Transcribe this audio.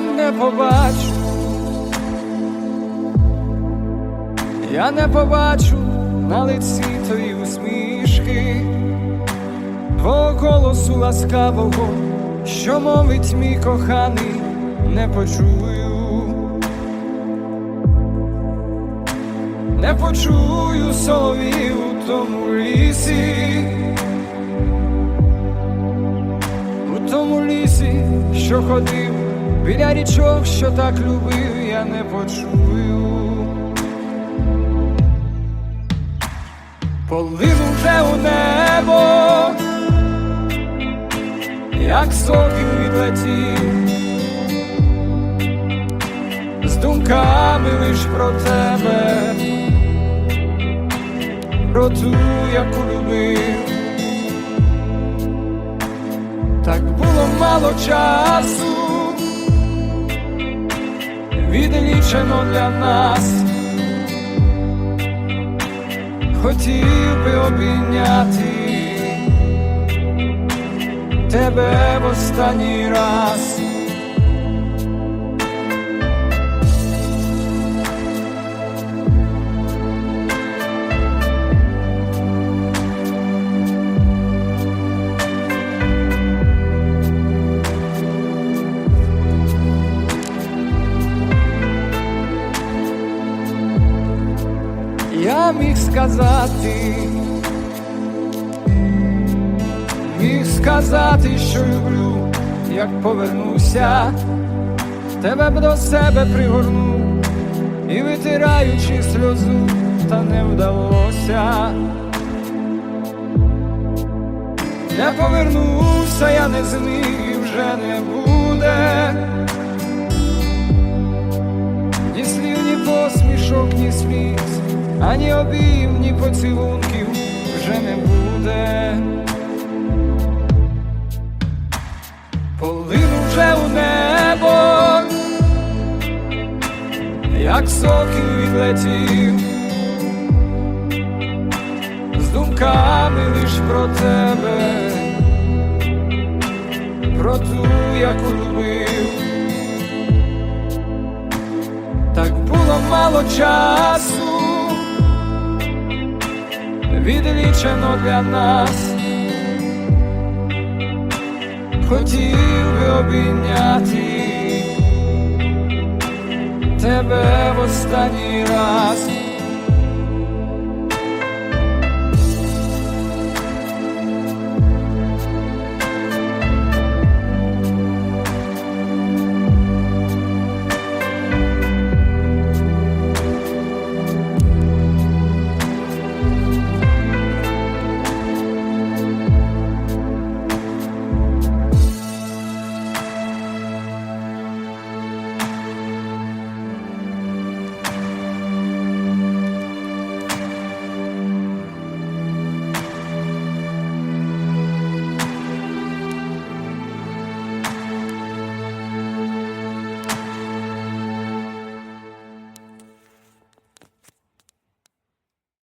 не побачу, я не побачу на лиці твої усмішки, твого голосу ласкавого, що мовить мій коханий, не почую, не почую соловів у тому лісі. У тому лісі, що ходив, біля річок, що так любив, я не почую. Полину вже у небо, як сокіл відлетів, з думками лиш про тебе, про ту, яку любив. Так було мало часу, відлічено для нас. Хотів би обійняти тебе в останній раз. Міг сказати, міг сказати, що люблю, як повернуся, тебе б до себе пригорну і витираючи сльозу, та не вдалося. Не повернуся, я не зміг і вже не буде. Ні слів, ні посмішок, ні сліз, ані обійм, ні поцілунків вже не буде. Полину вже у небо, як сокіл відлетів, з думками лиш про тебе, про ту, яку любив. Так було мало часу, відлічено для нас. Хотів би обійняти тебе в останній раз.